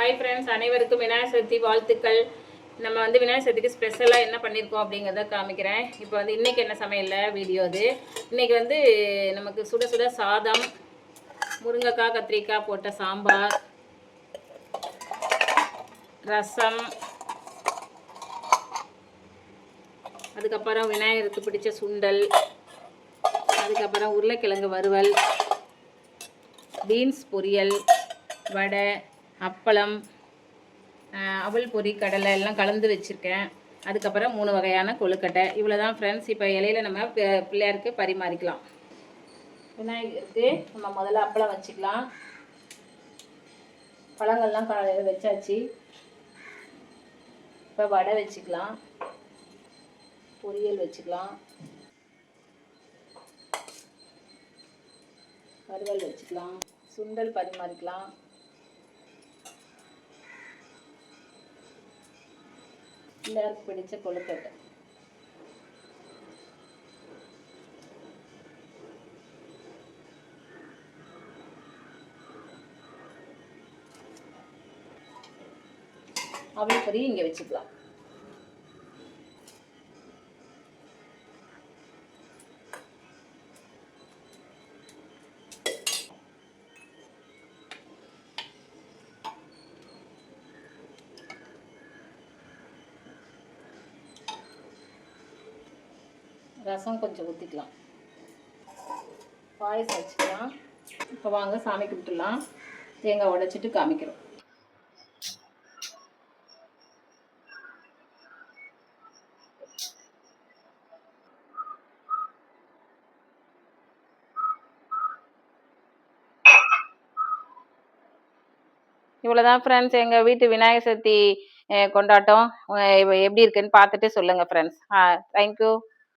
Hi friends அனைவருக்கும் விநாயகர் சதுர்த்தி வாழ்த்துக்கள். நம்ம வந்து விநாயகர் சதுர்த்திக்கு ஸ்பெஷலாக என்ன பண்ணியிருக்கோம் அப்படிங்கிறத காமிக்கிறேன். இப்போ வந்து இன்றைக்கி என்ன சமையலில்? வீடியோ அது இன்றைக்கி வந்து நமக்கு சுட சுட சாதம் முருங்கைக்காய் கத்திரிக்காய் போட்ட சாம்பார் ரசம் அதுக்கப்புறம் விநாயகருக்கு பிடிச்ச சுண்டல் அதுக்கப்புறம் உருளைக்கிழங்கு வறுவல் பீன்ஸ் பொரியல் வடை அப்பளம் அவல் பொரி கடலை எல்லாம் கலந்து வச்சுருக்கேன். அதுக்கப்புறம் மூணு வகையான கொழுக்கட்டை. இவ்வளோ தான் ஃப்ரெண்ட்ஸ் இப்போ இலையில நம்ம பிள்ளையாருக்கு பரிமாறிக்கலாம். விநாயகருக்கு நம்ம முதல்ல அப்பளம் வச்சுக்கலாம். பழங்கள்லாம் காலையில் வச்சாச்சு. இப்போ வடை வச்சுக்கலாம். பொரியல் வச்சுக்கலாம். வறுவல் வச்சுக்கலாம். சுண்டல் பரிமாறிக்கலாம். எல்லாருக்கும் பிடிச்ச கொழுக்கட்டை அவல் பொரி இங்கே வச்சுக்கலாம். ரசம் கொஞ்சம் ஊற்றிக்கலாம் பாயசம் வச்சுக்கலாம். இப்போ வாங்க சாமி கும்பிட்டுலாம் தேங்காய் உடைச்சிட்டு காமிக்கிறோம். இவ்வளோதான் ஃப்ரெண்ட்ஸ் எங்கள் வீட்டு விநாயகர் சதுர்த்தி கொண்டாட்டம். எப்படி இருக்குன்னு பார்த்துட்டு சொல்லுங்கள் ஃப்ரெண்ட்ஸ் ஆ தேங்க்யூ